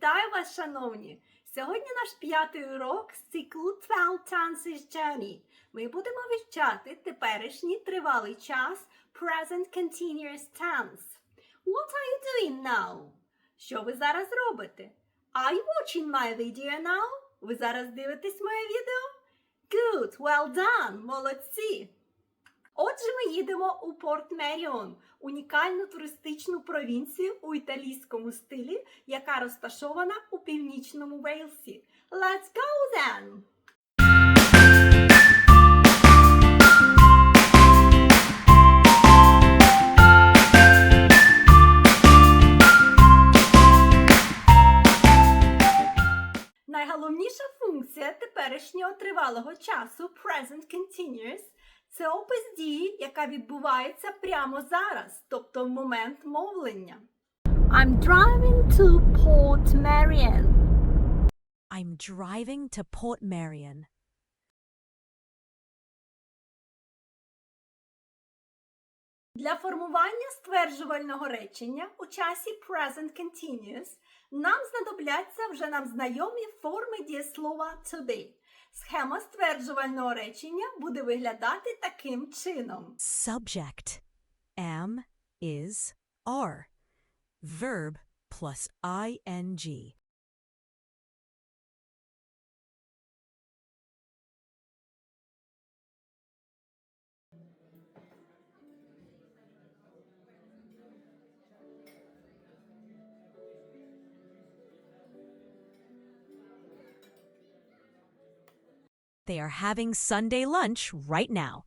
Вітаю вас, шановні! Сьогодні наш п'ятий урок з циклу 12 Tenses Journey. Ми будемо вивчати теперішній тривалий час Present Continuous Tense. What are you doing now? Що ви зараз робите? Are you watching my video now? Ви зараз дивитесь моє відео? Good, well done, молодці! Отже, ми їдемо у Порт Меріон, унікальну туристичну провінцію у італійському стилі, яка розташована у північному Вейлсі. Let's go then! Найголовніша функція теперішнього тривалого часу Present Continuous – це опис дії, яка відбувається прямо зараз, тобто в момент мовлення. I'm driving to Port Marion. I'm driving to Port Marion. Для формування стверджувального речення у часі Present Continuous нам знадобляться вже нам знайомі форми дієслова to be. Схема стверджувального речення буде виглядати таким чином. Subject am, is, are. Verb plus ing. They are having Sunday lunch right now.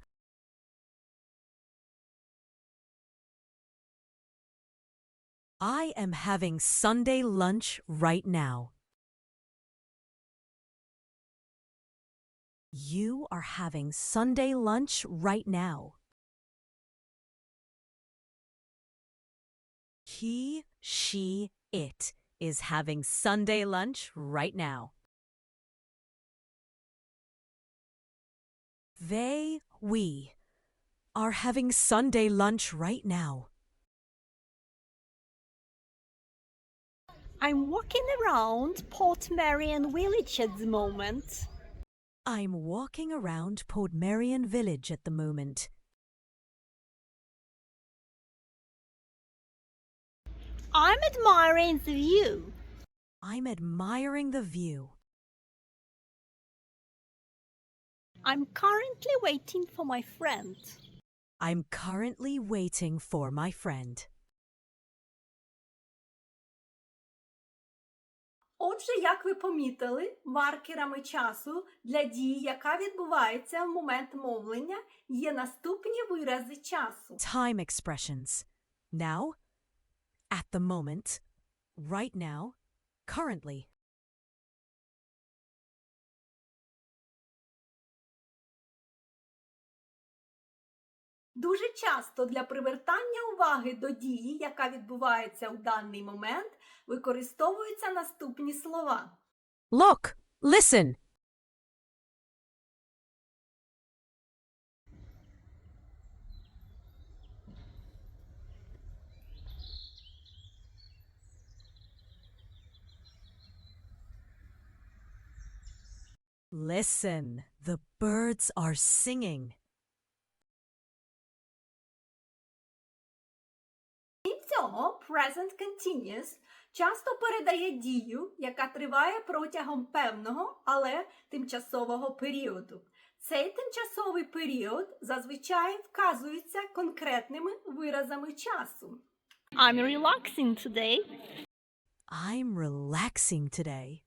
I am having Sunday lunch right now. You are having Sunday lunch right now. He, she, it is having Sunday lunch right now. They, we, are having Sunday lunch right now. I'm walking around Port Marion village at the moment. I'm walking around Port Marion village at the moment. I'm admiring the view. I'm admiring the view. I'm currently waiting for my friend. I'm currently waiting for my friend. Отже, як ви помітили, маркерами часу для дії, яка відбувається в момент мовлення, є наступні вирази часу. Time expressions. Now, at the moment, right now, currently. Дуже часто для привертання уваги до дії, яка відбувається у даний момент, використовуються наступні слова. Look, listen. Listen, the birds are singing. Цього, present continuous часто передає дію, яка триває протягом певного, але тимчасового періоду. Цей тимчасовий період зазвичай вказується конкретними виразами часу. I'm relaxing today. I'm relaxing today.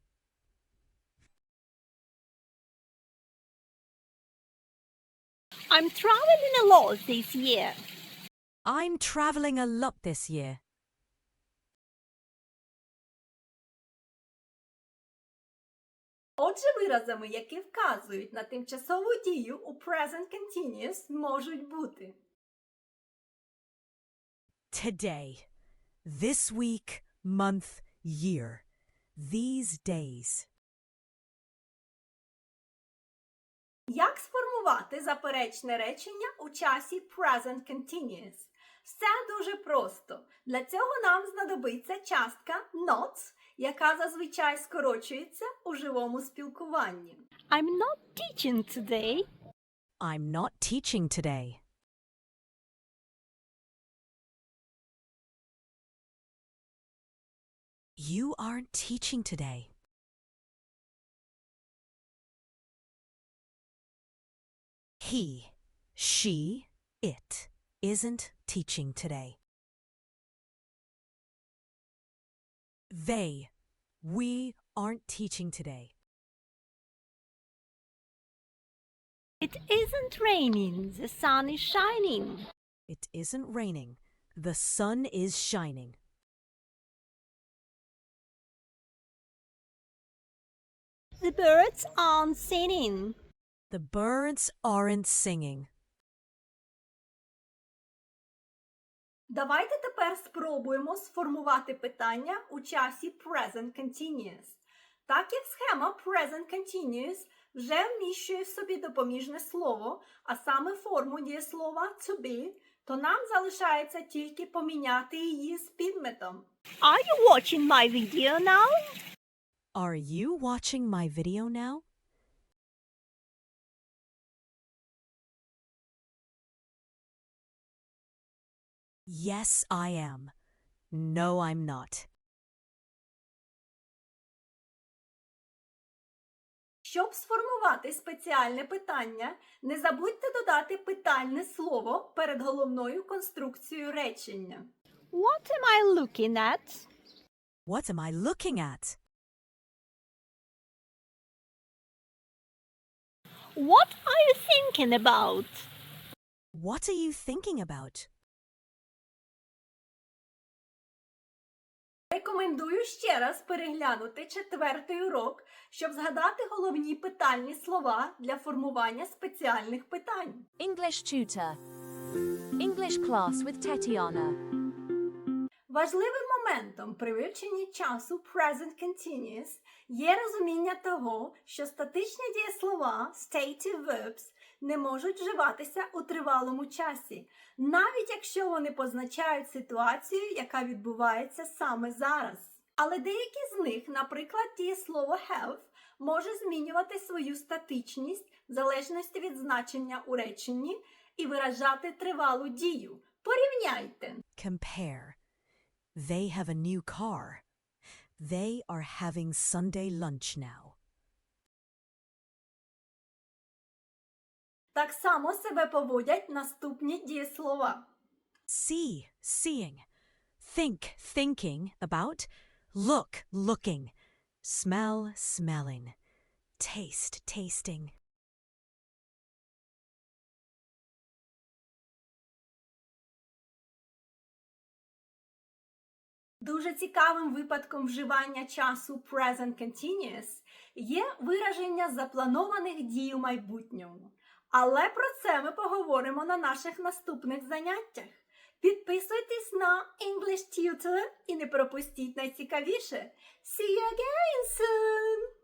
I'm traveling a lot this year. I'm traveling a lot this year. Отже, виразами, які вказують на тимчасову дію у present continuous, можуть бути Today. This week, month, year. These days. Як сформувати заперечне речення у часі present continuous? Все дуже просто. Для цього нам знадобиться частка not яка зазвичай скорочується у живому спілкуванні. I'm not teaching today. I'm not teaching today. You aren't teaching today. He, she, it isn't teaching today. They, we aren't teaching today. It isn't raining. The sun is shining. It isn't raining. The sun is shining. The birds aren't singing. The birds aren't singing. Давайте тепер спробуємо сформувати питання у часі present continuous. Так як схема present continuous вже вміщує в собі допоміжне слово, а саме форму дієслова to be, то нам залишається тільки поміняти її з підметом. Are you watching my video now? Are you watching my video now? Yes, I am. No, I'm not. Щоб сформувати спеціальне питання, не забудьте додати питальне слово перед головною конструкцією речення. What am I looking at? What am I looking at? What are you thinking about? What are you thinking about? Рекомендую ще раз переглянути четвертий урок, щоб згадати головні питальні слова для формування спеціальних питань. English tutor. English class with Tetiana. Важливим моментом при вивченні часу present continuous є розуміння того, що статичні дієслова stative verbs не можуть вживатися у тривалому часі, навіть якщо вони позначають ситуацію, яка відбувається саме зараз. Але деякі з них, наприклад, дієслово have, може змінювати свою статичність в залежності від значення у реченні і виражати тривалу дію. Порівняйте. Compare. They have a new car. They are having Sunday lunch now. Так само себе поводять наступні дієслова. See, seeing. Think, thinking about. Look, looking. Smell, smelling. Taste, tasting. Дуже цікавим випадком вживання часу present continuous є вираження запланованих дій у майбутньому. Але про це ми поговоримо на наших наступних заняттях. Підписуйтесь на English Tutor і не пропустіть найцікавіше. See you again soon!